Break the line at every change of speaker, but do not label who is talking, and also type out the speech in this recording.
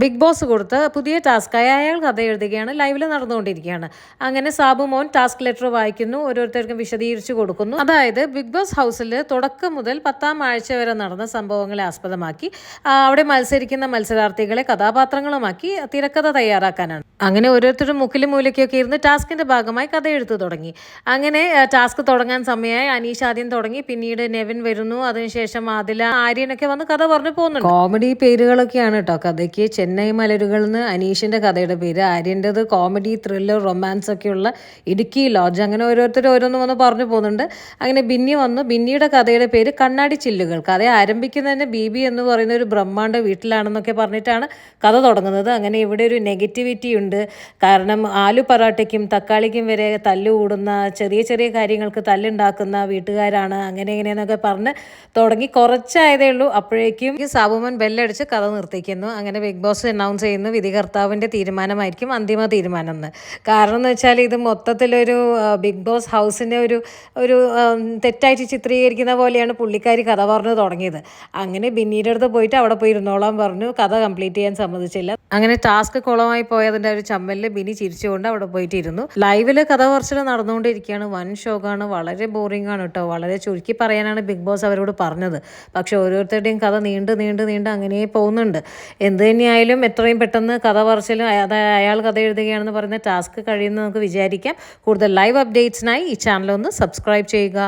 Big boss കൊടുത്ത് പുതിയ ടാസ്ക്കായി അയാൾ കഥ എഴുതുകയാണ് ലൈവിൽ നടന്നുകൊണ്ടിരിക്കുകയാണ്. അങ്ങനെ സാബു മോൻ ടാസ്ക് ലെറ്റർ വായിക്കുന്നു ഓരോരുത്തർക്കും വിശദീകരിച്ചു കൊടുക്കുന്നു. അതായത് ബിഗ് ബോസ് ഹൗസിൽ തുടക്കം മുതൽ പത്താം ആഴ്ച വരെ നടന്ന സംഭവങ്ങളെ ആസ്പദമാക്കി അവിടെ മത്സരിക്കുന്ന മത്സരാർത്ഥികളെ കഥാപാത്രങ്ങളുമാക്കി തിരക്കഥ തയ്യാറാക്കാനാണ്. അങ്ങനെ ഓരോരുത്തരും മുക്കിലും മൂലയ്ക്കൊക്കെ ഇരുന്ന് ടാസ്കിന്റെ ഭാഗമായി കഥ എഴുത്തു തുടങ്ങി. അങ്ങനെ ടാസ്ക് തുടങ്ങാൻ സമയമായി അനീഷ് ആദ്യം തുടങ്ങി പിന്നീട് നെവിൻ വരുന്നു അതിനുശേഷം ആദില ആര്യനൊക്കെ വന്ന് കഥ പറഞ്ഞു പോകുന്നുണ്ട്. കോമഡി പേരുകളൊക്കെയാണ് കേട്ടോ കഥയ്ക്ക്. ചെന്നൈ മലരുകൾ എന്ന് അനീഷിന്റെ കഥയുടെ പേര് ആര്യന്റെത് കോമഡി ത്രില്ലർ റൊമാൻസ് ഒക്കെയുള്ള ഇടുക്കി ലോഡ്ജ് അങ്ങനെ ഓരോരുത്തർ ഓരോന്ന് വന്ന് പറഞ്ഞു പോകുന്നുണ്ട്. അങ്ങനെ ബിന്നി വന്നു. ബിന്നിയുടെ കഥയുടെ പേര് കണ്ണാടി ചില്ലുകൾ. കഥ ആരംഭിക്കുന്നതന്നെ ബി ബി എന്ന് പറയുന്ന ഒരു ബ്രഹ്മാണ്ട വീട്ടിലാണെന്നൊക്കെ പറഞ്ഞിട്ടാണ് കഥ തുടങ്ങുന്നത്. അങ്ങനെ ഇവിടെ ഒരു നെഗറ്റിവിറ്റി ഉണ്ട്. കാരണം ആലു പറാട്ടയ്ക്കും തക്കാളിക്കും വരെ തല്ലുകൂടുന്ന ചെറിയ ചെറിയ കാര്യങ്ങൾക്ക് തല്ലുണ്ടാക്കുന്ന വീട്ടുകാരാണ്. അങ്ങനെ ഇങ്ങനെയെന്നൊക്കെ പറഞ്ഞ് തുടങ്ങി. കുറച്ചായതേ ഉള്ളൂ. അപ്പോഴേക്കും സാബുമൻ ബെല്ലടിച്ച് കഥ നിർത്തിക്കുന്നു. അങ്ങനെ ബിഗ് ബോസ് അനൗൺസ് ചെയ്യുന്നു വിധികർത്താവിന്റെ തീരുമാനമായിരിക്കും അന്തിമ തീരുമാനം എന്ന് കാരണം എന്ന് വെച്ചാൽ ഇത് മൊത്തത്തിലൊരു ബിഗ് ബോസ് ഹൗസിന്റെ ഒരു ഒരു തെറ്റായിട്ട് ചിത്രീകരിക്കുന്ന പോലെയാണ് പുള്ളിക്കാരി കഥ പറഞ്ഞു തുടങ്ങിയത്. അങ്ങനെ ബിന്നീന്റെ അടുത്ത് പോയിട്ട് അവിടെ പോയി ഇരുന്നോളാൻ പറഞ്ഞു. കഥ കംപ്ലീറ്റ് ചെയ്യാൻ സമ്മതിച്ചില്ല. അങ്ങനെ ടാസ്ക് കുളമായി പോയതിന്റെ ഒരു ചമ്മലിൽ ബിനി ചിരിച്ചുകൊണ്ട് അവിടെ പോയിട്ടിരുന്നു. ലൈവിൽ കഥ പറച്ചിൽ നടന്നുകൊണ്ടിരിക്കുകയാണ്. വൻ ഷോക്കാണ് വളരെ ബോറിംഗ് ആണ് കേട്ടോ. വളരെ ചുരുക്കി പറയാനാണ് ബിഗ് ബോസ് അവരോട് പറഞ്ഞത്. പക്ഷേ ഓരോരുത്തരുടെയും കഥ നീണ്ട് നീണ്ട് നീണ്ട് അങ്ങനെ പോകുന്നുണ്ട്. എന്ത് തന്നെയായാലും എത്രയും പെട്ടെന്ന് കഥ പറച്ചിലും അതായത് അയാൾ കഥ എഴുതുകയാണെന്ന് പറയുന്ന ടാസ്ക് കഴിയുമെന്ന് നമുക്ക് വിചാരിക്കാം. കൂടുതൽ ലൈവ് അപ്ഡേറ്റ്സിനായി ഈ ചാനൽ ഒന്ന് സബ്സ്ക്രൈബ് ചെയ്യുക.